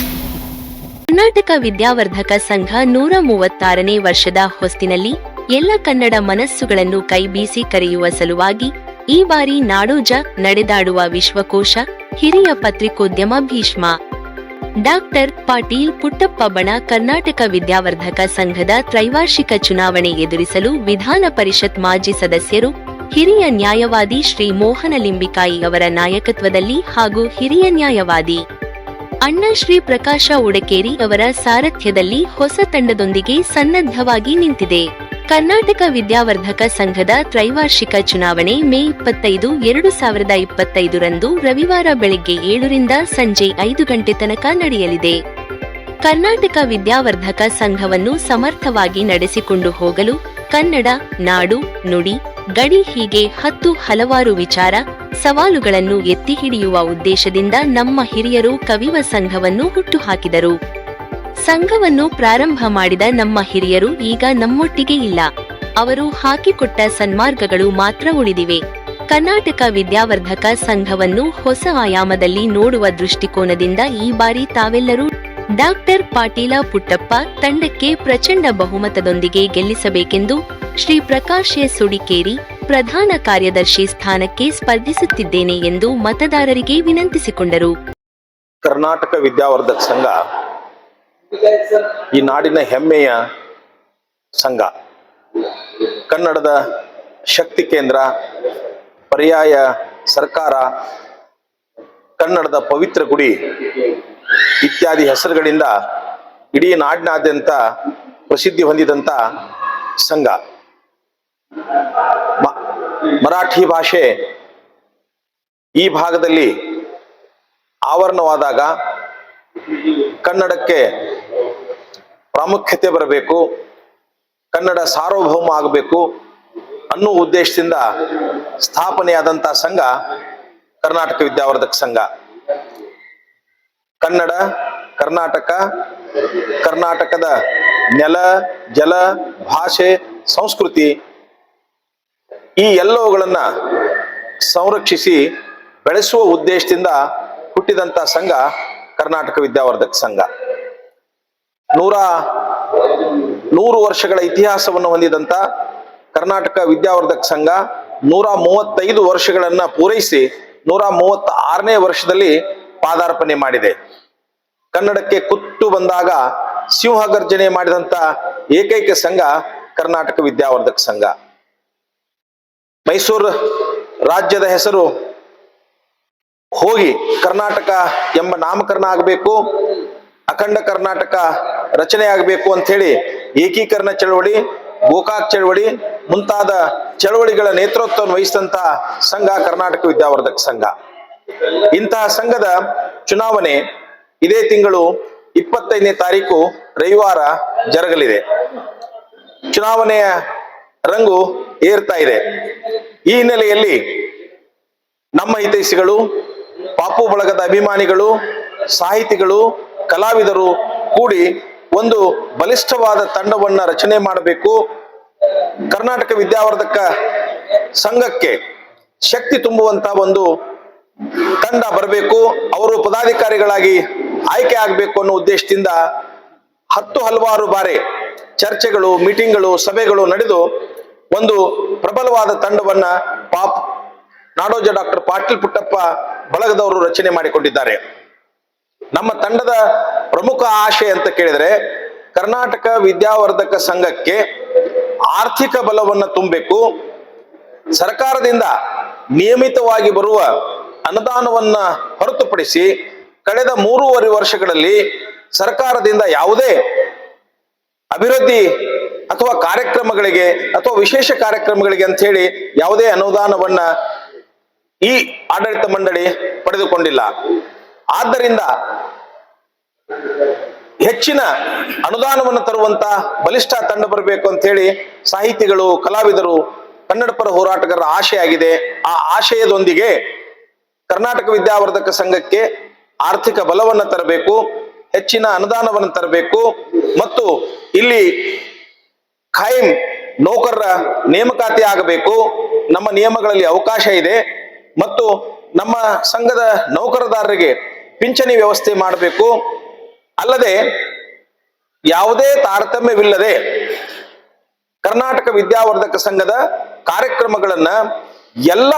ಕರ್ನಾಟಕ ವಿದ್ಯಾವರ್ಧಕ ಸಂಘ ನೂರ ಮೂವತ್ತಾರನೇ ವರ್ಷದ ಹೊಸ್ತಿನಲ್ಲಿ ಎಲ್ಲ ಕನ್ನಡ ಮನಸ್ಸುಗಳನ್ನು ಕೈಬೀಸಿ ಕರೆಯುವ ಸಲುವಾಗಿ ಈ ಬಾರಿ ನಾಡೋಜ ನಡೆದಾಡುವ ವಿಶ್ವಕೋಶ ಹಿರಿಯ ಪತ್ರಿಕೋದ್ಯಮ ಭೀಷ್ಮ. ಡಾಕ್ಟರ್ ಪಾಟೀಲ್ ಪುಟ್ಟಪ್ಪ ಬಣ ಕರ್ನಾಟಕ ವಿದ್ಯಾವರ್ಧಕ ಸಂಘದ ತ್ರೈವಾರ್ಷಿಕ ಚುನಾವಣೆ ಎದುರಿಸಲು ವಿಧಾನ ಪರಿಷತ್ ಮಾಜಿ ಸದಸ್ಯರು, ಹಿರಿಯ ನ್ಯಾಯವಾದಿ ಶ್ರೀ ಮೋಹನ ಲಿಂಬಿಕಾಯಿ ಅವರ ನಾಯಕತ್ವದಲ್ಲಿ ಹಾಗೂ ಹಿರಿಯ ನ್ಯಾಯವಾದಿ ಅಣ್ಣ ಶ್ರೀ ಪ್ರಕಾಶ ಉಡಕೇರಿ ಅವರ ಸಾರಥ್ಯದಲ್ಲಿ ಹೊಸ ತಂಡದೊಂದಿಗೆ ಸನ್ನದ್ಧವಾಗಿ ನಿಂತಿದೆ. ಕರ್ನಾಟಕ ವಿದ್ಯಾವರ್ಧಕ ಸಂಘದ ತ್ರೈವಾರ್ಷಿಕ ಚುನಾವಣೆ ಮೇ ಇಪ್ಪತ್ತೈದು, ಎರಡು ಸಾವಿರದ ಇಪ್ಪತ್ತೈದರಂದು ರವಿವಾರ ಬೆಳಗ್ಗೆ ಏಳರಿಂದ ಸಂಜೆ ಐದು ಗಂಟೆ ತನಕ ನಡೆಯಲಿದೆ. ಕರ್ನಾಟಕ ವಿದ್ಯಾವರ್ಧಕ ಸಂಘವನ್ನು ಸಮರ್ಥವಾಗಿ ನಡೆಸಿಕೊಂಡು ಹೋಗಲು ಕನ್ನಡ, ನಾಡು, ನುಡಿ, ಗಡಿ ಹೀಗೆ ಹತ್ತು ಹಲವಾರು ವಿಚಾರ ಸವಾಲುಗಳನ್ನು ಎತ್ತಿ ಹಿಡಿಯುವ ಉದ್ದೇಶದಿಂದ ನಮ್ಮ ಹಿರಿಯರು ಕವಿವ ಸಂಘವನ್ನು ಹುಟ್ಟುಹಾಕಿದರು. ಸಂಘವನ್ನು ಪ್ರಾರಂಭ ಮಾಡಿದ ನಮ್ಮ ಹಿರಿಯರು ಈಗ ನಮ್ಮೊಟ್ಟಿಗೆ ಇಲ್ಲ. ಅವರು ಹಾಕಿಕೊಟ್ಟ ಸನ್ಮಾರ್ಗಗಳು ಮಾತ್ರ ಉಳಿದಿವೆ. ಕರ್ನಾಟಕ ವಿದ್ಯಾವರ್ಧಕ ಸಂಘವನ್ನು ಹೊಸ ಆಯಾಮದಲ್ಲಿ ನೋಡುವ ದೃಷ್ಟಿಕೋನದಿಂದ ಈ ಬಾರಿ ತಾವೆಲ್ಲರೂ ಡಾಕ್ಟರ್ ಪಾಟೀಲ ಪುಟ್ಟಪ್ಪ ತಂಡಕ್ಕೆ ಪ್ರಚಂಡ ಬಹುಮತದೊಂದಿಗೆ ಗೆಲ್ಲಿಸಬೇಕೆಂದು ಶ್ರೀ ಪ್ರಕಾಶ್ ಎ ಸುಡಿಕೇರಿ ಪ್ರಧಾನ ಕಾರ್ಯದರ್ಶಿ ಸ್ಥಾನಕ್ಕೆ ಸ್ಪರ್ಧಿಸುತ್ತಿದ್ದೇನೆ ಎಂದು ಮತದಾರರಿಗೆ ವಿನಂತಿಸಿಕೊಂಡರು. ಕರ್ನಾಟಕ ವಿದ್ಯಾವರ್ಧಕ ಸಂಘ ಈ ನಾಡಿನ ಹೆಮ್ಮೆಯ ಸಂಘ. ಕನ್ನಡದ ಶಕ್ತಿ ಕೇಂದ್ರ, ಪರ್ಯಾಯ ಸರ್ಕಾರ, ಕನ್ನಡದ ಪವಿತ್ರ ಗುಡಿ ಇತ್ಯಾದಿ ಹೆಸರುಗಳಿಂದ ಇಡೀ ನಾಡಿನಾದ್ಯಂತ ಪ್ರಸಿದ್ಧಿ ಹೊಂದಿದಂಥ ಸಂಘ. ಮರಾಠಿ ಭಾಷೆ ಈ ಭಾಗದಲ್ಲಿ ಆವರಣವಾದಾಗ ಕನ್ನಡಕ್ಕೆ ಪ್ರಾಮುಖ್ಯತೆ ಬರಬೇಕು, ಕನ್ನಡ ಸಾರ್ವಭೌಮ ಆಗಬೇಕು ಅನ್ನೋ ಉದ್ದೇಶದಿಂದ ಸ್ಥಾಪನೆಯಾದಂಥ ಸಂಘ ಕರ್ನಾಟಕ ವಿದ್ಯಾವರ್ಧಕ ಸಂಘ. ಕನ್ನಡ, ಕರ್ನಾಟಕ, ಕರ್ನಾಟಕದ ನೆಲ, ಜಲ, ಭಾಷೆ, ಸಂಸ್ಕೃತಿ ಈ ಎಲ್ಲವುಗಳನ್ನ ಸಂರಕ್ಷಿಸಿ ಬೆಳೆಸುವ ಉದ್ದೇಶದಿಂದ ಹುಟ್ಟಿದಂತ ಸಂಘ ಕರ್ನಾಟಕ ವಿದ್ಯಾವರ್ಧಕ ಸಂಘ. ನೂರ ನೂರು ವರ್ಷಗಳ ಇತಿಹಾಸವನ್ನು ಹೊಂದಿದಂತ ಕರ್ನಾಟಕ ವಿದ್ಯಾವರ್ಧಕ ಸಂಘ ನೂರ ಮೂವತ್ತೈದು ವರ್ಷಗಳನ್ನ ಪೂರೈಸಿ ನೂರ ಮೂವತ್ತ ಆರನೇ ವರ್ಷದಲ್ಲಿ ಪಾದಾರ್ಪಣೆ ಮಾಡಿದೆ. ಕನ್ನಡಕ್ಕೆ ಕುತ್ತು ಬಂದಾಗ ಸಿಂಹ ಗರ್ಜನೆ ಮಾಡಿದಂತ ಏಕೈಕ ಸಂಘ ಕರ್ನಾಟಕ ವಿದ್ಯಾವರ್ಧಕ ಸಂಘ. ಮೈಸೂರು ರಾಜ್ಯದ ಹೆಸರು ಹೋಗಿ ಕರ್ನಾಟಕ ಎಂಬ ನಾಮಕರಣ ಆಗಬೇಕು, ಅಖಂಡ ಕರ್ನಾಟಕ ರಚನೆ ಆಗಬೇಕು ಅಂತ ಹೇಳಿ ಏಕೀಕರಣ ಚಳವಳಿ, ಗೋಕಾಕ್ ಚಳವಳಿ, ಮುಂತಾದ ಚಳವಳಿಗಳ ನೇತೃತ್ವವನ್ನು ವಹಿಸಿದಂತ ಸಂಘ ಕರ್ನಾಟಕ ವಿದ್ಯಾವರ್ಧಕ ಸಂಘ. ಇಂತಹ ಸಂಘದ ಚುನಾವಣೆ ಇದೇ ತಿಂಗಳು ಇಪ್ಪತ್ತೈದನೇ ತಾರೀಕು ರವಿವಾರ ಜರುಗಲಿದೆ. ಚುನಾವಣೆಯ ರಂಗು ಏರ್ತಾ ಇದೆ. ಈ ಹಿನ್ನೆಲೆಯಲ್ಲಿ ನಮ್ಮ ಹಿತೈಷಿಗಳು, ಪಾಪು ಬಳಗದ ಅಭಿಮಾನಿಗಳು, ಸಾಹಿತಿಗಳು, ಕಲಾವಿದರು ಕೂಡಿ ಒಂದು ಬಲಿಷ್ಠವಾದ ತಂಡವನ್ನ ರಚನೆ ಮಾಡಬೇಕು. ಕರ್ನಾಟಕ ವಿದ್ಯಾವರ್ಧಕ ಸಂಘಕ್ಕೆ ಶಕ್ತಿ ತುಂಬುವಂತ ಒಂದು ತಂಡ ಬರಬೇಕು. ಅವರು ಪದಾಧಿಕಾರಿಗಳಾಗಿ ಆಯ್ಕೆ ಆಗಬೇಕು ಅನ್ನೋ ಉದ್ದೇಶದಿಂದ ಹತ್ತು ಹಲವಾರು ಬಾರಿ ಚರ್ಚೆಗಳು, ಮೀಟಿಂಗ್ಗಳು, ಸಭೆಗಳು ನಡೆದು ಒಂದು ಪ್ರಬಲವಾದ ತಂಡವನ್ನ ಪಾಪ್ ನಾಡೋಜ ಡಾಕ್ಟರ್ ಪಾಟೀಲ್ ಪುಟ್ಟಪ್ಪ ಬಳಗದವರು ರಚನೆ ಮಾಡಿಕೊಂಡಿದ್ದಾರೆ. ನಮ್ಮ ತಂಡದ ಪ್ರಮುಖ ಆಶೆ ಅಂತ ಕೇಳಿದ್ರೆ ಕರ್ನಾಟಕ ವಿದ್ಯಾವರ್ಧಕ ಸಂಘಕ್ಕೆ ಆರ್ಥಿಕ ಬಲವನ್ನು ತುಂಬಬೇಕು. ಸರ್ಕಾರದಿಂದ ನಿಯಮಿತವಾಗಿ ಬರುವ ಅನುದಾನವನ್ನ ಹೊರತುಪಡಿಸಿ ಕಳೆದ ಮೂರುವರೆ ವರ್ಷಗಳಲ್ಲಿ ಸರ್ಕಾರದಿಂದ ಯಾವುದೇ ಅಭಿವೃದ್ಧಿ ಅಥವಾ ಕಾರ್ಯಕ್ರಮಗಳಿಗೆ ಅಥವಾ ವಿಶೇಷ ಕಾರ್ಯಕ್ರಮಗಳಿಗೆ ಅಂತ ಹೇಳಿ ಯಾವುದೇ ಅನುದಾನವನ್ನ ಈ ಆಡಳಿತ ಮಂಡಳಿ ಪಡೆದುಕೊಂಡಿಲ್ಲ. ಆದ್ದರಿಂದ ಹೆಚ್ಚಿನ ಅನುದಾನವನ್ನು ತರುವಂತ ಬಲಿಷ್ಠ ತಂಡ ಬರಬೇಕು ಅಂತ ಹೇಳಿ ಸಾಹಿತಿಗಳು, ಕಲಾವಿದರು ಕನ್ನಡ ಪರ ಹೋರಾಟಗಾರರ ಆಶೆಯಾಗಿದೆ ಆ ಆಶಯದೊಂದಿಗೆ ಕರ್ನಾಟಕ ವಿದ್ಯಾವರ್ಧಕ ಸಂಘಕ್ಕೆ ಆರ್ಥಿಕ ಬಲವನ್ನು ತರಬೇಕು, ಹೆಚ್ಚಿನ ಅನುದಾನವನ್ನು ತರಬೇಕು ಮತ್ತು ಇಲ್ಲಿ ಖಾಯಂ ನೌಕರರ ನೇಮಕಾತಿ ಆಗಬೇಕು. ನಮ್ಮ ನಿಯಮಗಳಲ್ಲಿ ಅವಕಾಶ ಇದೆ. ಮತ್ತು ನಮ್ಮ ಸಂಘದ ನೌಕರದಾರರಿಗೆ ಪಿಂಚಣಿ ವ್ಯವಸ್ಥೆ ಮಾಡಬೇಕು. ಅಲ್ಲದೆ ಯಾವುದೇ ತಾರತಮ್ಯವಿಲ್ಲದೆ ಕರ್ನಾಟಕ ವಿದ್ಯಾವರ್ಧಕ ಸಂಘದ ಕಾರ್ಯಕ್ರಮಗಳನ್ನು ಎಲ್ಲ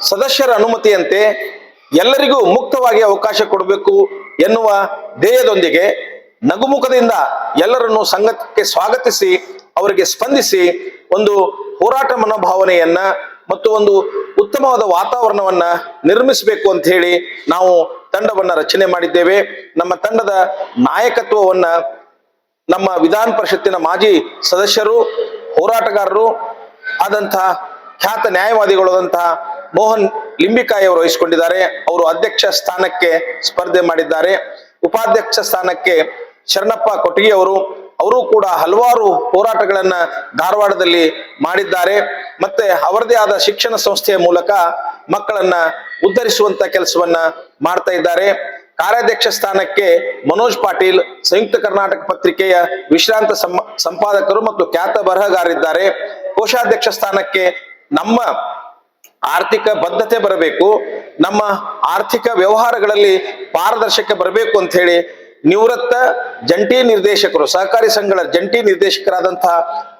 ಸದಸ್ಯರ ಅನುಮತಿಯಂತೆ ಎಲ್ಲರಿಗೂ ಮುಕ್ತವಾಗಿ ಅವಕಾಶ ಕೊಡಬೇಕು ಎನ್ನುವ ಧ್ಯೇಯದೊಂದಿಗೆ ನಗುಮುಖದಿಂದ ಎಲ್ಲರನ್ನು ಸಂಘಕ್ಕೆ ಸ್ವಾಗತಿಸಿ, ಅವರಿಗೆ ಸ್ಪಂದಿಸಿ ಒಂದು ಹೋರಾಟ ಮನೋಭಾವನೆಯನ್ನ ಮತ್ತು ಒಂದು ಉತ್ತಮವಾದ ವಾತಾವರಣವನ್ನ ನಿರ್ಮಿಸಬೇಕು ಅಂತ ಹೇಳಿ ನಾವು ತಂಡವನ್ನ ರಚನೆ ಮಾಡಿದ್ದೇವೆ. ನಮ್ಮ ತಂಡದ ನಾಯಕತ್ವವನ್ನ ನಮ್ಮ ವಿಧಾನ ಪರಿಷತ್ತಿನ ಮಾಜಿ ಸದಸ್ಯರು, ಹೋರಾಟಗಾರರು ಆದಂತಹ ಖ್ಯಾತ ನ್ಯಾಯವಾದಿಗಳಾದಂತಹ ಮೋಹನ್ ಲಿಂಬಿಕಾಯಿ ಅವರು ವಹಿಸಿಕೊಂಡಿದ್ದಾರೆ. ಅವರು ಅಧ್ಯಕ್ಷ ಸ್ಥಾನಕ್ಕೆ ಸ್ಪರ್ಧೆ ಮಾಡಿದ್ದಾರೆ. ಉಪಾಧ್ಯಕ್ಷ ಸ್ಥಾನಕ್ಕೆ ಶರಣಪ್ಪ ಕೊಟ್ಟಿಗೆ ಅವರು ಕೂಡ ಹಲವಾರು ಹೋರಾಟಗಳನ್ನ ಧಾರವಾಡದಲ್ಲಿ ಮಾಡಿದ್ದಾರೆ. ಮತ್ತೆ ಅವರದೇ ಆದ ಶಿಕ್ಷಣ ಸಂಸ್ಥೆಯ ಮೂಲಕ ಮಕ್ಕಳನ್ನ ಉದ್ಧರಿಸುವಂತ ಕೆಲಸವನ್ನ ಮಾಡ್ತಾ ಇದ್ದಾರೆ. ಕಾರ್ಯಾಧ್ಯಕ್ಷ ಸ್ಥಾನಕ್ಕೆ ಮನೋಜ್ ಪಾಟೀಲ್, ಸಂಯುಕ್ತ ಕರ್ನಾಟಕ ಪತ್ರಿಕೆಯ ವಿಶ್ರಾಂತ ಸಂಪಾದಕರು ಮತ್ತು ಖ್ಯಾತ ಬರಹಗಾರಿದ್ದಾರೆ ಕೋಶಾಧ್ಯಕ್ಷ ಸ್ಥಾನಕ್ಕೆ ನಮ್ಮ ಆರ್ಥಿಕ ಬದ್ಧತೆ ಬರಬೇಕು. ನಮ್ಮ ಆರ್ಥಿಕ ವ್ಯವಹಾರಗಳಲ್ಲಿ ಪಾರದರ್ಶಕ ಬರಬೇಕು ಅಂತ ಹೇಳಿ ನಿವೃತ್ತ ಜಂಟಿ ನಿರ್ದೇಶಕರು, ಸಹಕಾರಿ ಸಂಘಗಳ ಜಂಟಿ ನಿರ್ದೇಶಕರಾದಂತಹ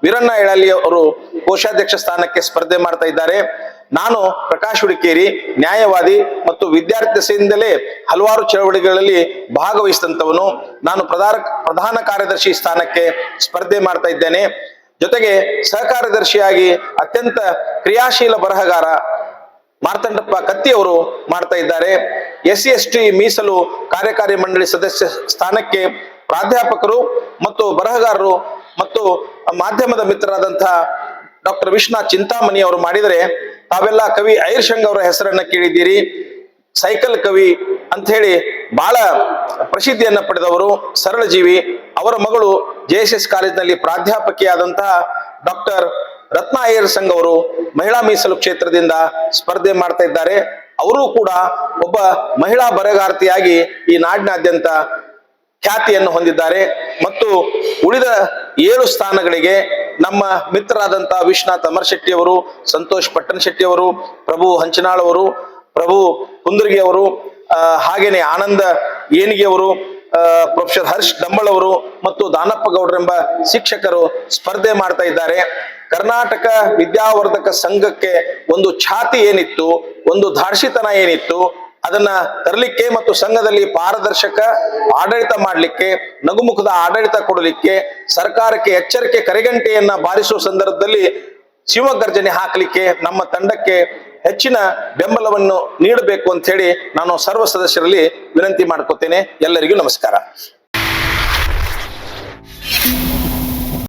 ವೀರಣ್ಣ ಎಳಲಿ ಅವರು ಕೋಶಾಧ್ಯಕ್ಷ ಸ್ಥಾನಕ್ಕೆ ಸ್ಪರ್ಧೆ ಮಾಡ್ತಾ ಇದ್ದಾರೆ. ನಾನು ಪ್ರಕಾಶ್ ಹುಡುಕೇರಿ, ನ್ಯಾಯವಾದಿ ಮತ್ತು ವಿದ್ಯಾರ್ಥಿ ದಶೆಯಿಂದಲೇ ಹಲವಾರು ಚಳವಳಿಗಳಲ್ಲಿ ಭಾಗವಹಿಸಿದಂಥವನು. ನಾನು ಪ್ರಧಾನ ಪ್ರಧಾನ ಕಾರ್ಯದರ್ಶಿ ಸ್ಥಾನಕ್ಕೆ ಸ್ಪರ್ಧೆ ಮಾಡ್ತಾ ಇದ್ದೇನೆ. ಜೊತೆಗೆ ಸಹಕಾರ್ಯದರ್ಶಿಯಾಗಿ ಅತ್ಯಂತ ಕ್ರಿಯಾಶೀಲ ಬರಹಗಾರ ಮಾರ್ತಂಡಪ್ಪ ಕತ್ತಿ ಅವರು ಮಾಡ್ತಾ ಇದ್ದಾರೆ. ಎಸ್ ಸಿ ಎಸ್ ಟಿ ಮೀಸಲು ಕಾರ್ಯಕಾರಿ ಮಂಡಳಿ ಸದಸ್ಯ ಸ್ಥಾನಕ್ಕೆ ಪ್ರಾಧ್ಯಾಪಕರು ಮತ್ತು ಬರಹಗಾರರು ಮತ್ತು ಮಾಧ್ಯಮದ ಮಿತ್ರರಾದಂತಹ ಡಾಕ್ಟರ್ ವಿಶ್ವನಾಥ್ ಚಿಂತಾಮಣಿ ಅವರು ಮಾಡಿದರೆ ತಾವೆಲ್ಲ ಕವಿ ಐರ್ಶಂಗ್ ಅವರ ಹೆಸರನ್ನ ಕೇಳಿದ್ದೀರಿ. ಸೈಕಲ್ ಕವಿ ಅಂತ ಹೇಳಿ ಬಹಳ ಪ್ರಸಿದ್ಧಿಯನ್ನ ಪಡೆದವರು ಸರಳ ಜೀವಿ ಅವರ ಮಗಳು ಜೆ ಎಸ್ ಎಸ್ ಕಾಲೇಜಿನಲ್ಲಿ ಪ್ರಾಧ್ಯಾಪಕಿಯಾದಂತಹ ಡಾಕ್ಟರ್ ರತ್ನ ಅಯ್ಯರ್ ಸಂಘ್ ಅವರು ಮಹಿಳಾ ಮೀಸಲು ಕ್ಷೇತ್ರದಿಂದ ಸ್ಪರ್ಧೆ ಮಾಡ್ತಾ ಇದ್ದಾರೆ. ಅವರು ಕೂಡ ಒಬ್ಬ ಮಹಿಳಾ ಬರಗಾರ್ತಿಯಾಗಿ ಈ ನಾಡಿನಾದ್ಯಂತ ಖ್ಯಾತಿಯನ್ನು ಹೊಂದಿದ್ದಾರೆ. ಮತ್ತು ಉಳಿದ ಏಳು ಸ್ಥಾನಗಳಿಗೆ ನಮ್ಮ ಮಿತ್ರರಾದಂತಹ ವಿಶ್ವನಾಥ್ ಅಮರ್ ಶೆಟ್ಟಿ ಅವರು, ಸಂತೋಷ್ ಪಟ್ಟಣ ಶೆಟ್ಟಿ ಅವರು, ಪ್ರಭು ಹಂಚನಾಳ್ ಅವರು, ಪ್ರಭು ಕುಂದರ್ಗಿ ಅವರು ಹಾಗೇನೆ ಆನಂದ ಏನಿಗೆ ಅವರು ಪ್ರೊಫೆಸರ್ ಹರ್ಷ್ ಡಂಬಳ್ ಅವರು ಮತ್ತು ದಾನಪ್ಪ ಗೌಡ್ರೆಂಬ ಶಿಕ್ಷಕರು ಸ್ಪರ್ಧೆ ಮಾಡ್ತಾ ಇದ್ದಾರೆ. ಕರ್ನಾಟಕ ವಿದ್ಯಾವರ್ಧಕ ಸಂಘಕ್ಕೆ ಒಂದು ಛಾತಿ ಏನಿತ್ತು, ಒಂದು ಧಾರ್ಷಿತನ ಏನಿತ್ತು, ಅದನ್ನ ತರಲಿಕ್ಕೆ ಮತ್ತು ಸಂಘದಲ್ಲಿ ಪಾರದರ್ಶಕ ಆಡಳಿತ ಮಾಡಲಿಕ್ಕೆ, ನಗುಮುಖದ ಆಡಳಿತ ಕೊಡಲಿಕ್ಕೆ, ಸರ್ಕಾರಕ್ಕೆ ಎಚ್ಚರಿಕೆ ಕರೆಗಂಟೆಯನ್ನ ಬಾರಿಸುವ ಸಂದರ್ಭದಲ್ಲಿ ಶಿವಗರ್ಜನೆ ಹಾಕಲಿಕ್ಕೆ ನಮ್ಮ ತಂಡಕ್ಕೆ ಹೆಚ್ಚಿನ ಬೆಂಬಲವನ್ನು ನೀಡಬೇಕು ಅಂತ ಹೇಳಿ ನಾನು ಸರ್ವ ಸದಸ್ಯರಲ್ಲಿ ವಿನಂತಿ ಮಾಡ್ಕೋತೇನೆ. ಎಲ್ಲರಿಗೂ ನಮಸ್ಕಾರ.